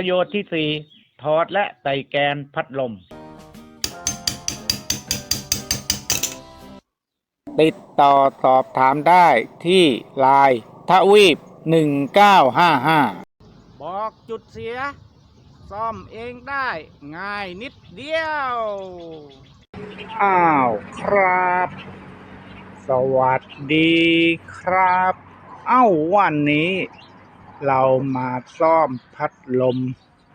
ประโยชน์ที่สี่ถอดและใส่แกนพัดลม ติดต่อสอบถามได้ที่ไลน์ทวีป 1955 บอกจุดเสีย ซ่อมเองได้ง่ายนิดเดียว อ้าวครับ สวัสดีครับ เอ้าวันนี้ เรามาซ่อมพัดลม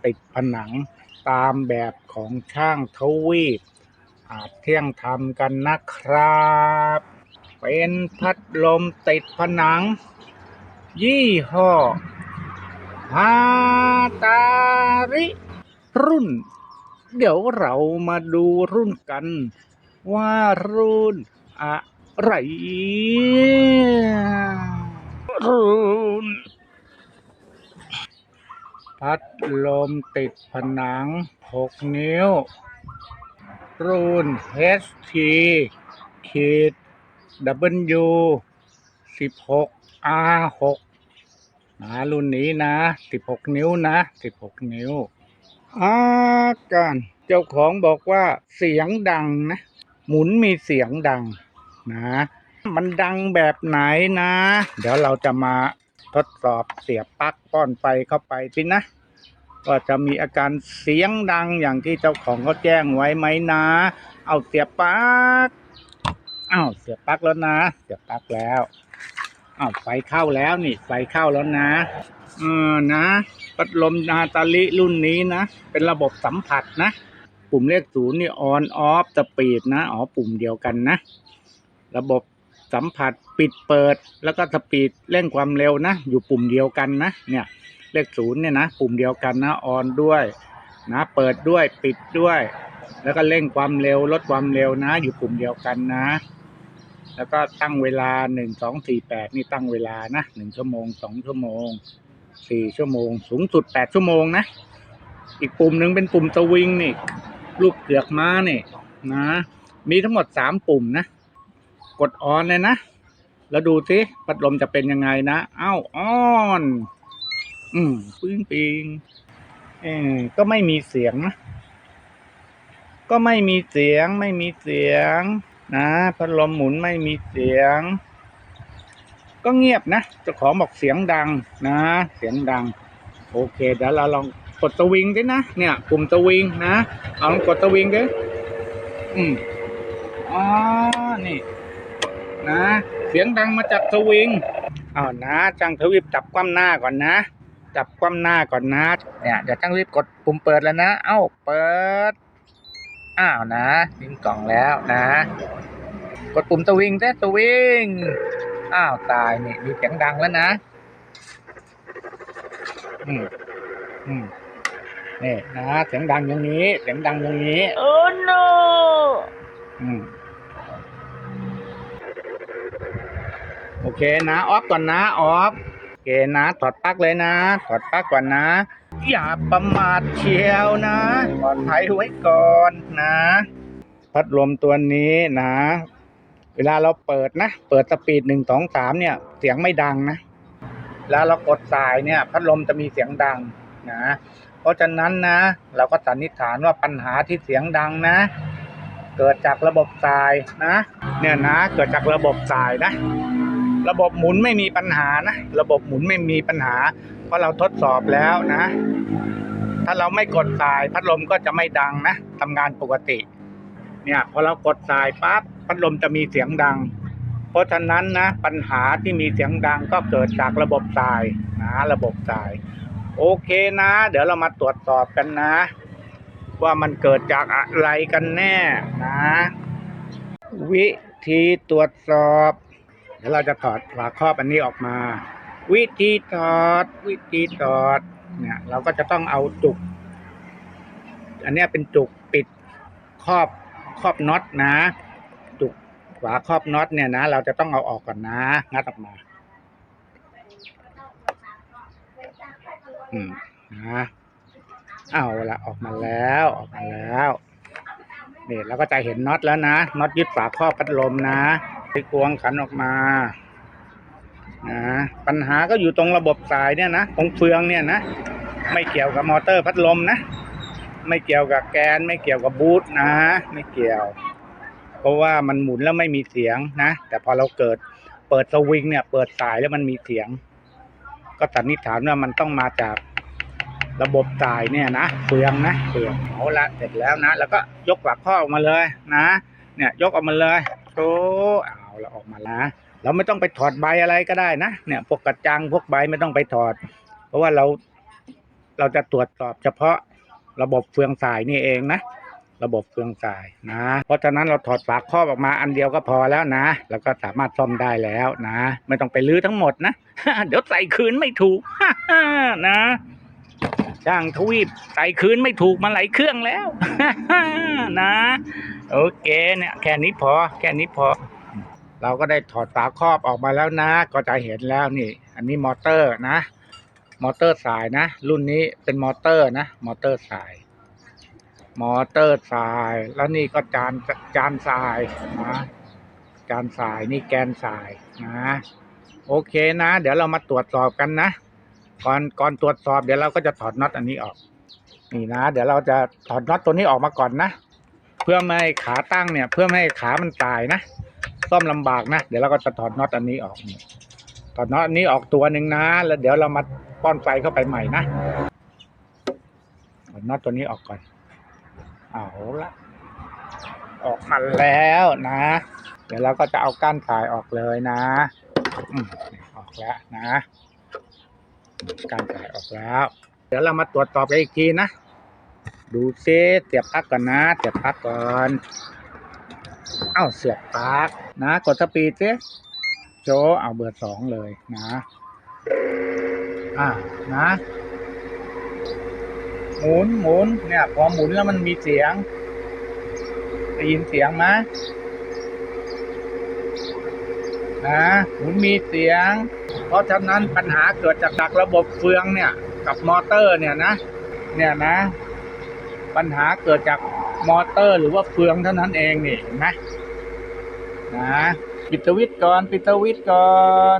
ติดผนัง ตามแบบของช่างทวีปอาจเที่ยงทำกันนะครับ เป็นพัดลมติดผนัง ยี่ห้อฮาตาริ รุ่น เดี๋ยวเรามาดูรุ่นกัน ว่ารุ่นอะไรรุ่น พัดลมติดผนัง 6 นิ้ว รุ่น HT ขีด W 16 R6 นะรุ่นนี้นะ 16 นิ้วนะ 16 นิ้วอาการเจ้าของบอกว่าเสียงดังนะ หมุนมีเสียงดังนะ มันดังแบบไหนนะ เดี๋ยวเราจะมา ทดสอบเสียบปลั๊กป้อนไฟเข้าไปสินะก็จะมีอาการเสียงดังอย่างที่เจ้าของเขาแจ้งไว้ไหมนะ เอาเสียบปลั๊กอ้าวเสียบปลั๊กแล้วนะ เสียบปลั๊กแล้วอ้าวไฟเข้าแล้วนี่ไฟเข้าแล้วนะเออนะพัดลมนาตาลิรุ่นนี้นะ เป็นระบบสัมผัสนะ ปุ่มเลขศูนย์นี่ออนออฟสปีดนะ อ๋อปุ่มเดียวกันนะ ระบบ สัมผัสปิดเปิด แล้วก็สปีดเร่งความเร็วนะ อยู่ปุ่มเดียวกันนะเนี่ยเลขศูนย์เนี่ยนะปุ่มเดียวกันนะออนด้วยนะเปิดด้วยปิดด้วย แล้วก็เร่งความเร็วลดความเร็วนะ อยู่ปุ่มเดียวกันนะ แล้วก็ตั้งเวลาหนึ่งสองสี่แปดนี่ตั้งเวลานะหนึ่งชั่วโมงสองชั่วโมงสี่ชั่วโมง สูงสุดแปดชั่วโมงนะ อีกปุ่มหนึ่งเป็นปุ่มสวิงนี่ลูกเกือกม้านี่นะ มีทั้งหมดสามปุ่มนะ กดออนเลยนะ แล้วดูสิพัดลมจะเป็นยังไงนะ เอ้าออน อืมปิงปิงเออก็ไม่มีเสียงนะ ก็ไม่มีเสียง ไม่มีเสียง นะพัดลมหมุนไม่มีเสียง ก็เงียบนะเจ้าของบอกเสียงดังนะ เสียงดัง โอเคเดี๋ยวเราลองกดสวิงด้วยนะ เนี่ยปุ่มสวิงนะ เอาลองกดสวิงด้วยอืมอ๋อนี่ นะ เสียงดังมาจากสวิงอ้าวนะจังทวิปจับคว่ำหน้าก่อนนะ จับคว่ำหน้าก่อนนะ เนี่ยเดี๋ยวจังรีบกดปุ่มเปิดแล้วนะ เอ้าเปิด อ้าวนะยิงกล่องแล้วนะ กดปุ่มสวิงได้สวิง อ้าวตายนี่มีเสียงดังแล้วนะอืมอืมนี่นะเสียงดังอย่างนี้ เสียงดังอย่างนี้ Oh no! อืม โอเคนะออฟก่อนนะออฟโอเคนะถอดปลั๊กเลยนะถอดปลั๊กก่อนนะ อย่าประมาทเชียวนะปลอดภัยไว้ก่อนนะ พัดลมตัวนี้นะ เวลาเราเปิดนะ เปิดสปีดหนึ่งสองสามเนี่ย เสียงไม่ดังนะแล้วเรากดสายเนี่ย พัดลมจะมีเสียงดังนะเพราะฉะนั้นนะ เราก็สันนิษฐานว่าปัญหาที่เสียงดังนะ เกิดจากระบบสายนะ เนี่ยนะ เกิดจากระบบสายนะ ระบบหมุนไม่มีปัญหานะ ระบบหมุนไม่มีปัญหา เพราะเราทดสอบแล้วนะ ถ้าเราไม่กดสายพัดลมก็จะไม่ดังนะทำงานปกติ เนี่ยพอเรากดสายปั๊บพัดลมจะมีเสียงดัง เพราะฉะนั้นนะ ปัญหาที่มีเสียงดังก็เกิดจากระบบสายนะระบบสาย โอเคนะ เดี๋ยวเรามาตรวจสอบกันนะ ว่ามันเกิดจากอะไรกันแน่นะ วิธีตรวจสอบ ดี๋ยวเราจะถอดฝาครอบอันนี้ออกมา วิธีถอด วิธีถอด เนี่ย เราก็จะต้องเอาจุก อันนี้เป็นจุกปิดครอบครอบน็อตนะ จุกฝาครอบน็อตเนี่ยนะ เราจะต้องเอาออกก่อนนะงัดออกมา อืมนะเอาละออกมาแล้วออกมาแล้ว นี่เราก็จะเห็นน็อตแล้วนะน็อตยึดฝาครอบพัดลมนะไปกวงขันออกมานะปัญหาก็อยู่ตรงระบบสายเนี่ยนะตรงเฟืองเนี่ยนะ ไม่เกี่ยวกับมอเตอร์พัดลมนะ ไม่เกี่ยวกับแกน ไม่เกี่ยวกับบูทนะ ไม่เกี่ยว เพราะว่ามันหมุนแล้วไม่มีเสียงนะ แต่พอเราเกิดเปิดสวิงเนี่ย เปิดสายแล้วมันมีเสียง ก็สันนิษฐานว่ามันต้องมาจาก ระบบสายเนี่ยนะเฟืองนะเฟืองเอาละเสร็จแล้วนะ แล้วก็ยกฝาข้อออกมาเลยนะ เนี่ยยกออกมาเลยโชว์เอาละออกมาละเราไม่ต้องไปถอดใบอะไรก็ได้นะเนี่ยพวกกระจังพวกใบไม่ต้องไปถอด เพราะว่าเราเราจะตรวจสอบเฉพาะระบบเฟืองสายนี่เองนะ ระบบเฟืองสายนะ เพราะฉะนั้นเราถอดฝาครอบออกมาอันเดียวก็พอแล้วนะ แล้วก็สามารถซ่อมได้แล้วนะ ไม่ต้องไปลื้อทั้งหมดนะ เดี๋ยวใส่คืนไม่ถูกนะ ช่างทวีปใส่คืนไม่ถูกมาหลายเครื่องแล้วนะ โอเคเนี่ยแค่นี้พอ แค่นี้พอ เราก็ได้ถอดฝาครอบออกมาแล้วนะ ก็จะเห็นแล้วนี่ อันนี้มอเตอร์นะ มอเตอร์สายนะ รุ่นนี้เป็นมอเตอร์นะ มอเตอร์สาย มอเตอร์สาย แล้วนี่ก็จานจานสายนะจานสายนี่แกนสายนะ โอเคนะ เดี๋ยวเรามาตรวจสอบกันนะ ก่อนก่อนตรวจสอบเดี๋ยวเราก็จะถอดน็อตอันนี้ออก นี่นะ เดี๋ยวเราจะถอดน็อตตัวนี้ออกมาก่อนนะ เพื่อไม่ให้ขาตั้งเนี่ย เพื่อไม่ให้ขามันตายนะซ่อมลำบากนะ เดี๋ยวเราก็จะถอดน็อตอันนี้ออกถอดน็อตอันนี้ออกตัวหนึ่งนะ แล้วเดี๋ยวเรามาป้อนไฟเข้าไปใหม่นะถอดน็อตตัวนี้ออกก่อน เอาละออกมาแล้วนะ เดี๋ยวเราก็จะเอาก้านสายออกเลยนะออกแล้วนะ ก้านสายออกแล้ว เดี๋ยวเรามาตรวจสอบกันอีกทีนะ ดูซิเสียบปลั๊กก่อนนะ เสียบปลั๊กก่อนเอ้าเสียบปลั๊กนะ กดสปีดซิโจเอาเบอร์สองเลยนะ อ่านะหมุนหมุนเนี่ย พอหมุนแล้วมันมีเสียง ได้ยินเสียงไหม นะหมุนมีเสียง เพราะฉะนั้นปัญหาเกิดจากดักระบบเฟืองเนี่ย กับมอเตอร์เนี่ยนะ เนี่ยนะ ปัญหาเกิดจากมอเตอร์หรือว่าเฟืองเท่านั้นเองนี่เห็นไหมนะปิดสวิตช์ก่อน ปิดสวิตช์ก่อน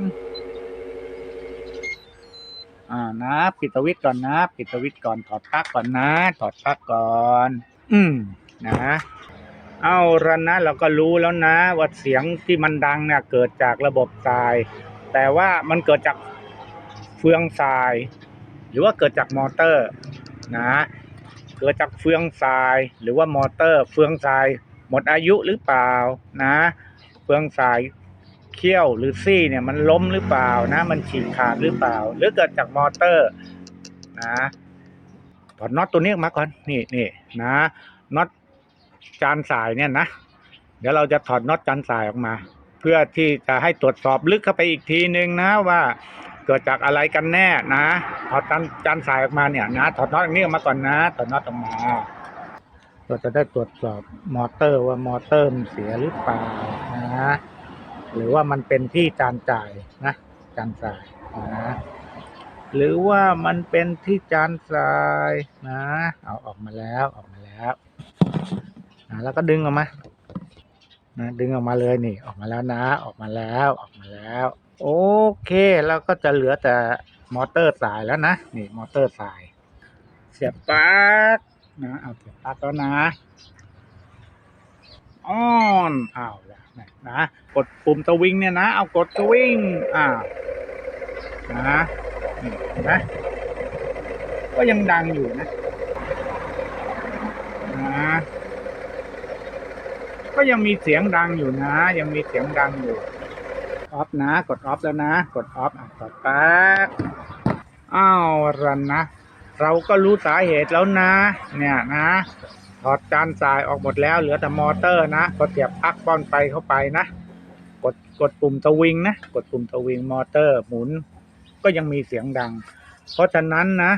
อ่านะปิดสวิตช์ก่อนนะ ปิดสวิตช์ก่อนถอดปลั๊กก่อนนะ ถอดปลั๊กก่อน อืมนะ เอาละนะเราก็รู้แล้วนะ ว่าเสียงที่มันดังเนี่ยเกิดจากระบบสาย แต่ว่ามันเกิดจากเฟืองสาย หรือว่าเกิดจากมอเตอร์นะเกิดจากเฟืองทราย หรือว่ามอเตอร์ เฟืองทราย หมดอายุหรือเปล่านะ เฟืองทรายเขี้ยวหรือซี่เนี่ยมันล้มหรือเปล่านะ มันฉีกขาดหรือเปล่า หรือเกิดจากมอเตอร์นะถอดน็อตตัวนี้ออกมาก่อนนี่นี่นะน็อต จานสายเนี่ยนะ เดี๋ยวเราจะถอดน็อตจานสายออกมา เพื่อที่จะให้ตรวจสอบลึกเข้าไปอีกทีนึงนะว่าเกิดจากอะไรกันแน่นะถอดจานจานสายออกมาเนี่ยนะถอดน็อตอันนี้ออกมาก่อนนะถอดน็อตออกมาเราจะได้ตรวจสอบมอเตอร์ว่ามอเตอร์มันเสียหรือเปล่านะหรือว่ามันเป็นที่จานจ่ายนะจานจ่ายนะหรือว่ามันเป็นที่จานสายนะ เอาออกมาแล้วออกมาแล้ว นะแล้วก็ดึงออกมานะดึงออกมาเลยนี่ออกมาแล้วนะ ออกมาแล้วออกมาแล้ว โอเคเราก็จะเหลือแต่มอเตอร์สายแล้วนะนี่มอเตอร์สาย เสียบปลั๊กนะเอาเสียบปลั๊กแล้วนะออนอ้าวแล้วนะนะกดปุ่มสวิงเนี่ยนะ เอากดสวิงอ้าวนะนี่เห็นไหมก็ยังดังอยู่นะนะ ก็ยังมีเสียงดังอยู่นะ ยังมีเสียงดังอยู่ออฟนะ กดออฟแล้วนะ กดออฟอะกดปลั๊กอ้าวรันนะ เราก็รู้สาเหตุแล้วนะ เนี่ยนะถอดจานสายออกหมดแล้วเหลือแต่มอเตอร์นะก็เสียบปลั๊กป้อนไฟเข้าไปนะ กดกดปุ่มสวิงนะกดปุ่มสวิงมอเตอร์หมุน ก็ยังมีเสียงดัง เพราะฉะนั้นนะ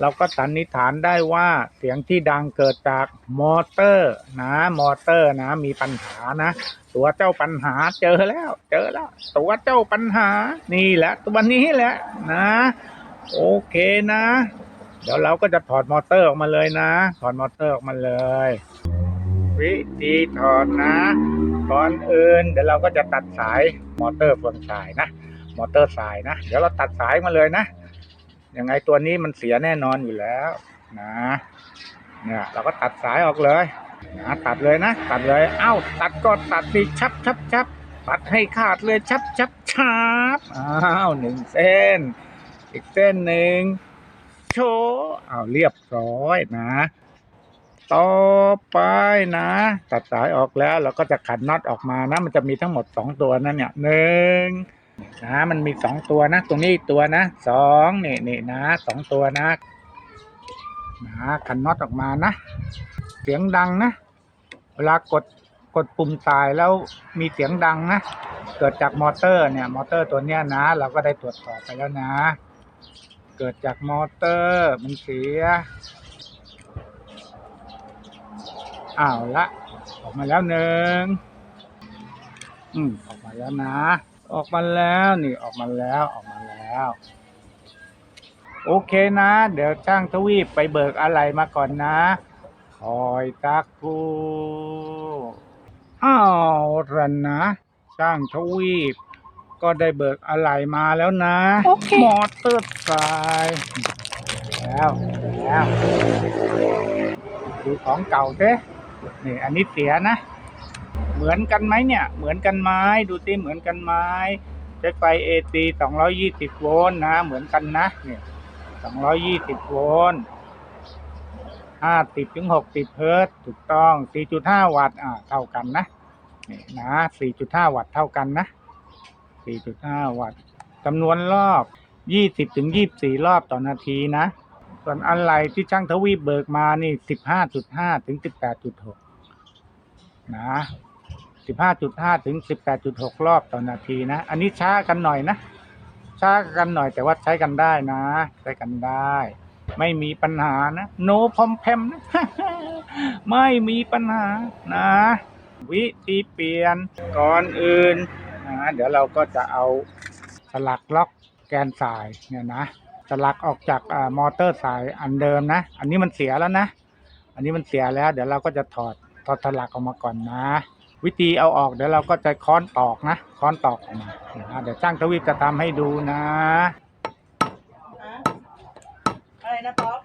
เราก็สันนิษฐานได้ว่าเสียงที่ดังเกิดจากมอเตอร์นะมอเตอร์นะมีปัญหานะ ตัวเจ้าปัญหาเจอแล้ว เจอแล้ว ตัวเจ้าปัญหานี่แหละตัวนี้แหละนะ โอเคนะ เดี๋ยวเราก็จะถอดมอเตอร์ออกมาเลยนะ ถอดมอเตอร์ออกมาเลย วิธีถอดนะก่อนอื่นเดี๋ยวเราก็จะตัดสายมอเตอร์เฟืองสายนะ มอเตอร์สายนะ เดี๋ยวเราตัดสายมาเลยนะ ยังไงตัวนี้มันเสียแน่นอนอยู่แล้วนะเนี่ยเราก็ตัดสายออกเลยนะตัดเลยนะ ตัดเลย เอ้า ตัดก็ตัดสิชับชับชับตัดให้ขาดเลยชับชับชับอ้าวหนึ่งเส้น อีกเส้นหนึ่งโชว์อ้าเรียบร้อยนะ ต่อไปนะ ตัดสายออกแล้วเราก็จะขันน็อตออกมานะ มันจะมีทั้งหมดสองตัวนั่นเนี่ยหนึ่ง นะมันมีสองตัวนะ ตรงนี้ตัวนะสองนี่นี่นะสองตัวนะนะขันน็อตออกมานะ เสียงดังนะ เวลากดกดปุ่มสายแล้วมีเสียงดังนะ เกิดจากมอเตอร์เนี่ย มอเตอร์ตัวเนี้ยนะ เราก็ได้ตรวจสอบไปแล้วนะ เกิดจากมอเตอร์มันเสียอ้าวละ ออกมาแล้วหนึ่งอืมออกมาแล้วนะ ออกมาแล้วนี่ออกมาแล้วออกมาแล้ว โอเคนะ เดี๋ยวช่างทวีปไปเบิกอะไรมาก่อนนะ คอยตักครูอ้าวระนะ ช่างทวีป ก็ได้เบิกอะไรมาแล้วนะโอเคมอเตอร์ไซค์แล้วแล้วดูของเก่าเด้นี่อันนี้เสียนะ เหมือนกันไหมเนี่ย เหมือนกันไหมดูสิเหมือนกันไหมใช้ไฟ AC 220 โวลต์นะ เหมือนกันนะเนี่ย220 โวลต์50ถึง60 เฮิรตซ์ถูกต้อง 4.5 วัตต์อ่าเท่ากันนะนี่นะ 4.5 วัตต์เท่ากันนะ 4.5 วัตต์จำนวนรอบ 20ถึง24 รอบต่อนาทีนะ ส่วนอะไรที่ช่างทวีปเบิกมานี่ 15.5 ถึง 18.6 นะ 15.5 ถึง 18.6 รอบต่อนาทีนะ อันนี้ช้ากันหน่อยนะ ช้ากันหน่อยแต่ว่าใช้กันได้นะ ใช้กันได้ ไม่มีปัญหานะ โนพอมแพมนะ ไม่มีปัญหานะ วิธีเปลี่ยนก่อนอื่นนะเดี๋ยวเราก็จะเอาสลักล็อกแกนสายเนี่ยนะสลักออกจากอมอเตอร์สายอันเดิมนะ อันนี้มันเสียแล้วนะ อันนี้มันเสียแล้ว เดี๋ยวเราก็จะถอดถอดสลักออกมาก่อนนะ วิธีเอาออกเดี๋ยวเราก็จะค้อนตอกนะค้อนตอกออกมานะเดี๋ยวช่างทวีปจะทำให้ดูนะอะไรนะป๊อป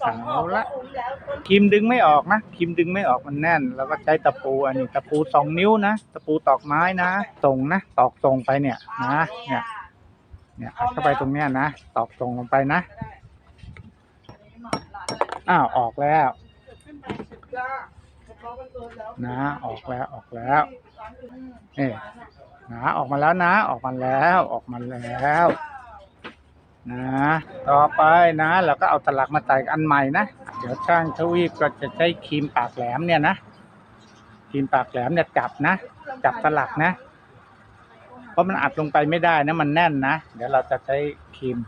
สองห่อก็คุ้มแล้วต้นครีมดึงไม่ออกนะครีมดึงไม่ออกมันแน่น แล้วก็ใช้ตะปูอันนี้ตะปูสองนิ้วนะตะปูตอกไม้นะส่งนะตอกส่งไปเนี่ยนะเนี่ยเนี่ยอัดเข้าไปตรงเนี้ยนะตอกส่งลงไปนะอ้าวออกแล้ว นะออกแล้วออกแล้วนี่นะออกมาแล้วนะ ออกมาแล้วออกมาแล้ว นะ ต่อไปนะเราก็เอาตลักมาใส่อันใหม่นะเดี๋ยวช่างทวีปก็จะใช้ครีมปากแหลมเนี่ยนะครีมปากแหลมเนี่ยจับนะ จับตลักนะ เพราะมันอัดลงไปไม่ได้นะมันแน่นนะเดี๋ยวเราจะใช้ครีม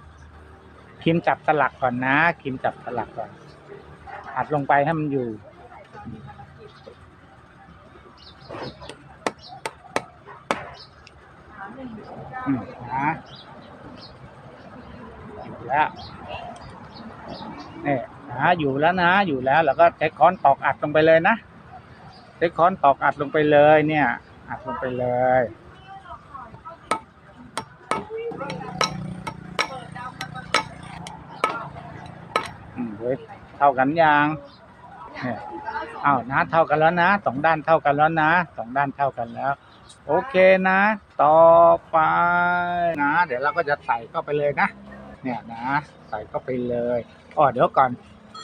ครีมจับตลักก่อนนะครีมจับตลักก่อน อัดลงไปให้มันอยู่ อืมนะอยู่แล้วเนี่ยนะอยู่แล้วนะ อยู่แล้วเราก็ใช้ค้อนตอกอัดลงไปเลยนะใช้ค้อนตอกอัดลงไปเลย เนี่ย อัดลงไปเลยอืมเว้ยเท่ากันยังเนี่ยอ้าวนะเท่ากันแล้วนะสองด้านเท่ากันแล้วนะสองด้านเท่ากันแล้ว โอเคนะ ต่อไปนะ เดี๋ยวเราก็จะใส่เข้าไปเลยนะ เนี่ยนะ ใส่เข้าไปเลยอ๋อเดี๋ยวก่อน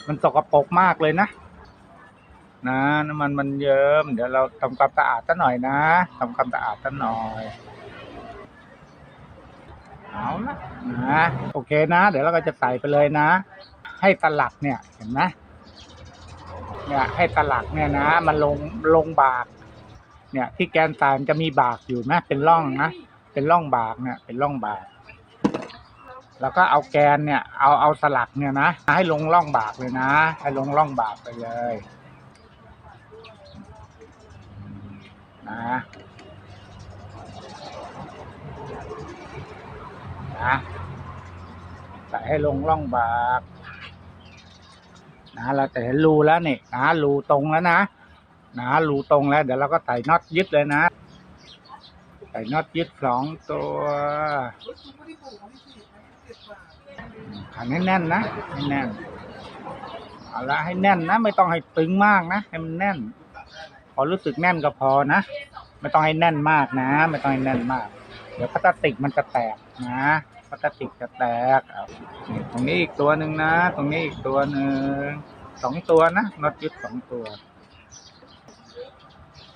มันสกปรกมากเลยนะ นะน้ำมันมันเยิ้มเดี๋ยวเราทำความสะอาดซะหน่อยนะทำความสะอาดซะหน่อยเอาละนะโอเคนะ เดี๋ยวเราก็จะใส่ไปเลยนะ ให้ตลักเนี่ยเห็นไหมเนี่ยให้ตลักเนี่ยนะ มันลงลงบาก เนี่ย ที่แกนทรายนจะมีบากอยู่นะเป็นร่องนะเป็นร่องบากเนี่ย เป็นร่องบาก แล้วก็เอาแกนเนี่ย เอาเอาสลักเนี่ยนะให้ลงร่องบากเลยนะ ให้ลงร่องบากไปเลยนะนะใส่ให้ลงร่องบากนะเราจะเห็นรูแล้วเนี่ยนะรูตรงแล้วนะ นะรูตรงแล้ว เดี๋ยวเราก็ใส่น็อตยึดเลยนะใส่น็อตยึดสองตัวขันให้แน่นนะให้แน่นเอาละให้แน่นนะ ไม่ต้องให้ตึงมากนะให้มันแน่น พอรู้สึกแน่นก็พอนะไม่ต้องให้แน่นมากนะ ไม่ต้องให้แน่นมาก เดี๋ยวพลาสติกมันจะแตกนะพลาสติกจะแตกเอาตรงนี้อีกตัวหนึ่งนะ ตรงนี้อีกตัวหนึ่งสองตัวนะน็อตยึดสองตัว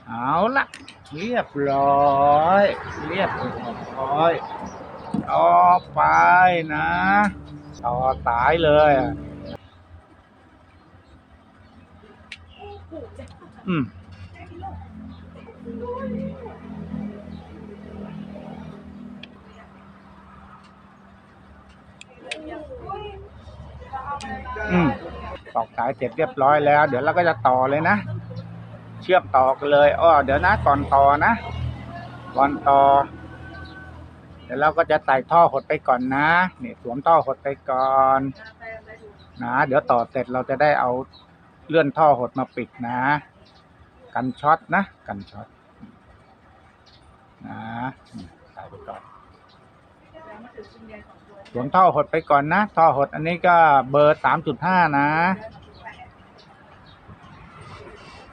เอาละเรียบร้อย เรียบร้อยต่อไปนะต่อสายเลยอะอืมอืมตอกสายเสร็จเรียบร้อยแล้ว เดี๋ยวเราก็จะต่อเลยนะ เชื่อมต่อกันเลยอ้อเดี๋ยวนะก่อนต่อนะก่อนต่อ เดี๋ยวเราก็จะใส่ท่อหดไปก่อนนะนี่สวมท่อหดไปก่อนนะเดี๋ยวต่อเสร็จเราจะได้เอาเลื่อนท่อหดมาปิดนะ กันช็อตนะ กันช็อตนะใส่ไปก่อนสวมท่อหดไปก่อนนะ ท่อหดอันนี้ก็เบอร์สามจุดห้านะ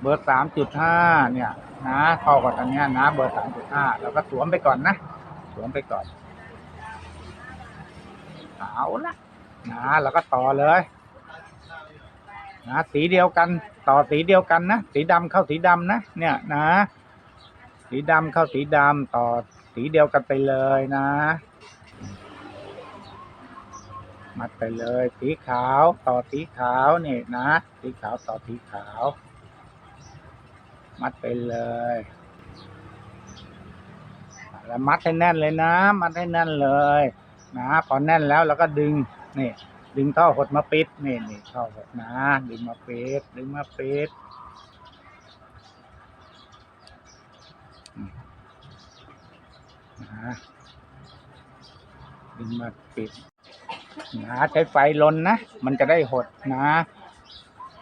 เบอร์สามจุดห้าเนี่ยนะท่อหดอันนี้นะ เบอร์สามจุดห้าแล้วก็สวมไปก่อนนะ สวมไปก่อนเอาละนะแล้วก็ต่อเลยนะสีเดียวกัน ต่อสีเดียวกันนะ สีดำเข้าสีดำนะ เนี่ยนะ สีดำเข้าสีดำต่อสีเดียวกันไปเลยนะ มัดไปเลย สีขาวต่อสีขาวนี่นะ สีขาวต่อสีขาว มัดไปเลย แล้วมัดให้แน่นเลยนะ มัดให้แน่นเลย นะพอแน่นแล้วเราก็ดึงนี่ดึงท่อหดมาปิดนี่นี่ท่อหดนะ ดึงมาปิดดึงมาปิดนะดึงมาปิดนะใช้ไฟลนนะ มันจะได้หดนะ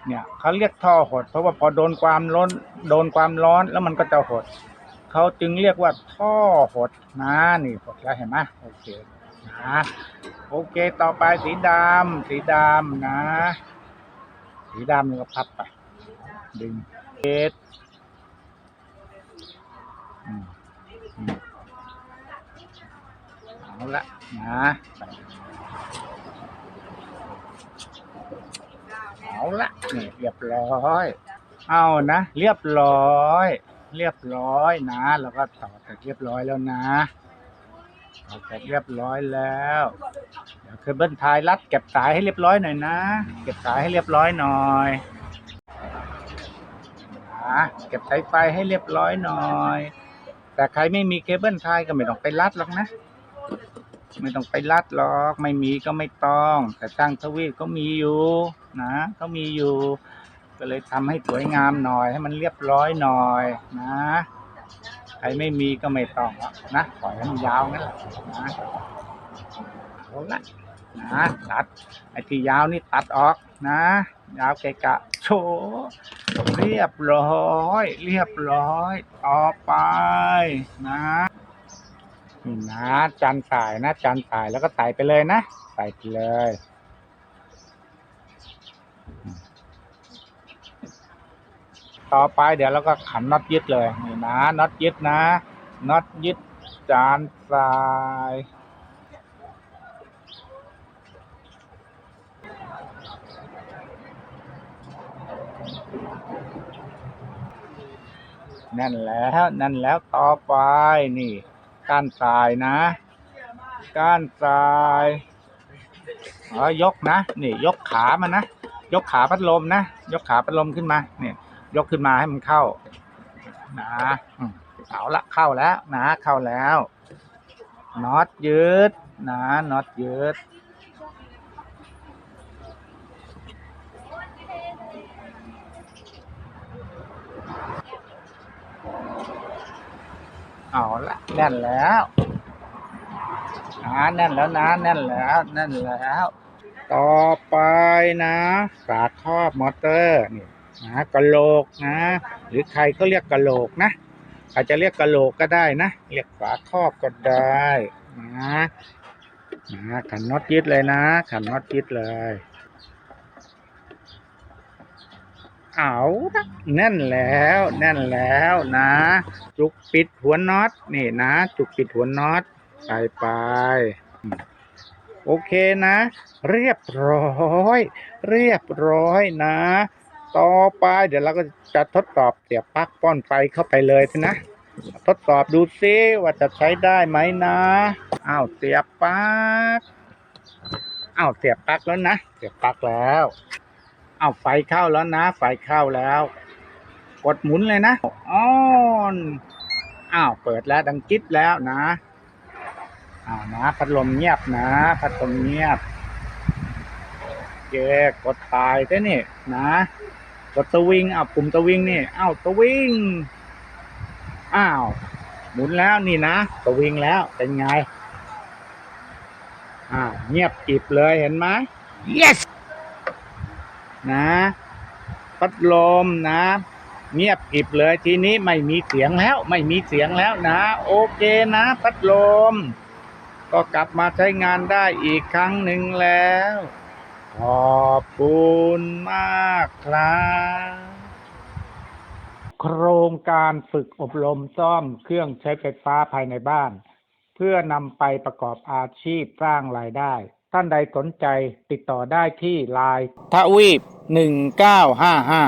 เนี่ยเขาเรียกท่อหด เพราะว่าพอโดนความร้อนโดนความร้อนแล้วมันก็จะหดเขาจึงเรียกว่าท่อหดนะนี่หดแล้วเห็นไหมโอเคนะโอเคต่อไปสีดำสีดำนะ สีดำนี่ก็พับไปดึงเอ็ดเอาละนะใส่ เอาละนี่เรียบร้อย เอานะ เรียบร้อย เรียบร้อยนะแล้วก็ต่อเสร็จเรียบร้อยแล้วนะต่อเสร็จเรียบร้อยแล้วเดี๋ยวเคเบิลทายรัดเก็บสายให้เรียบร้อยหน่อยนะ เก็บสายให้เรียบร้อยหน่อยนะเก็บสายไฟให้เรียบร้อยหน่อย แต่ใครไม่มีเคเบิลทายก็ไม่ต้องไปรัดหรอกนะไม่ต้องไปรัดหรอก ไม่มีก็ไม่ต้อง แต่ช่างทวีตก็มีอยู่ นะเขามีอยู่ ก็เลยทำให้สวยงามหน่อย ให้มันเรียบร้อยหน่อยนะใครไม่มีก็ไม่ต้องนะปล่อยให้มันยาวงั้นแหละนะเอาละนะตัดไอ้ที่ยาวนี่ตัดออกนะ ยาวเกะกะโชว์เรียบร้อย เรียบร้อย ต่อไปนะนี่นะจานสายนะจานสายแล้วก็ใส่ไปเลยนะ ใส่ไปเลย ต่อไปเดี๋ยวเราก็ขันน็อตยึดเลยนี่นะน็อตยึดนะน็อตยึดจานสายแน่นแล้วแน่นแล้วต่อไปนี่ ก้านทรายนะ ก้านทรายอ๋อยกนะ นี่ยกขามันนะ ยกขาพัดลมนะ ยกขาพัดลมขึ้นมาเนี่ย ยกขึ้นมาให้มันเข้า นะเอาละเข้าแล้ว นะเข้าแล้วน็อตยืด นะน็อตยืดเอาละแน่นแล้วนะแน่นแล้วนะแน่นแล้วแน่นแล้ว ต่อไปนะ ฝาครอบมอเตอร์นี่ นะกะโหลกนะ หรือใครก็เรียกกะโหลกนะอาจจะเรียกกะโหลกก็ได้นะ เรียกฝาครอบก็ได้นะนะขันน็อตยึดเลยนะ ขันน็อตยึดเลยเอาละแน่นแล้วแน่นแล้วนะ จุกปิดหัวน็อตนี่นะ จุกปิดหัวน็อตใส่ไปโอเคนะ เรียบร้อย เรียบร้อยนะ ต่อไป เดี๋ยวเราก็จะทดสอบเสียบปลั๊กป้อนไฟเข้าไปเลยนะ ทดสอบดูซิว่าจะใช้ได้ไหมนะอ้าวเสียบปลั๊กอ้าวเสียบปลั๊กแล้วนะเสียบปลั๊กแล้วอ้าวไฟเข้าแล้วนะ ไฟเข้าแล้ว กดหมุนเลยนะออนอ้าวเปิดแล้วดังกิ๊บแล้วนะอ้าวนะพัดลมเงียบนะ พัดลมเงียบเยกดตายได้นี่นะ ดสวิงอ้าวปุ่มสวิงนี่อ้าวสวิงอ้าว หมุนแล้วนี่นะสวิงแล้วเป็นไงอ้าเงียบกริบเลยเห็นไหม yes นะพัดลมนะ เงียบกริบเลยทีนี้ไม่มีเสียงแล้ว ไม่มีเสียงแล้วนะ โอเคนะ พัดลม ก็กลับมาใช้งานได้อีกครั้งหนึ่งแล้ว ขอบคุณมากครับโครงการฝึกอบรมซ่อมเครื่องใช้ไฟฟ้าภายในบ้าน เพื่อนำไปประกอบอาชีพสร้างรายได้ ท่านใดสนใจติดต่อได้ที่ไลน์ทวีปหนึ่งเก้าห้าห้า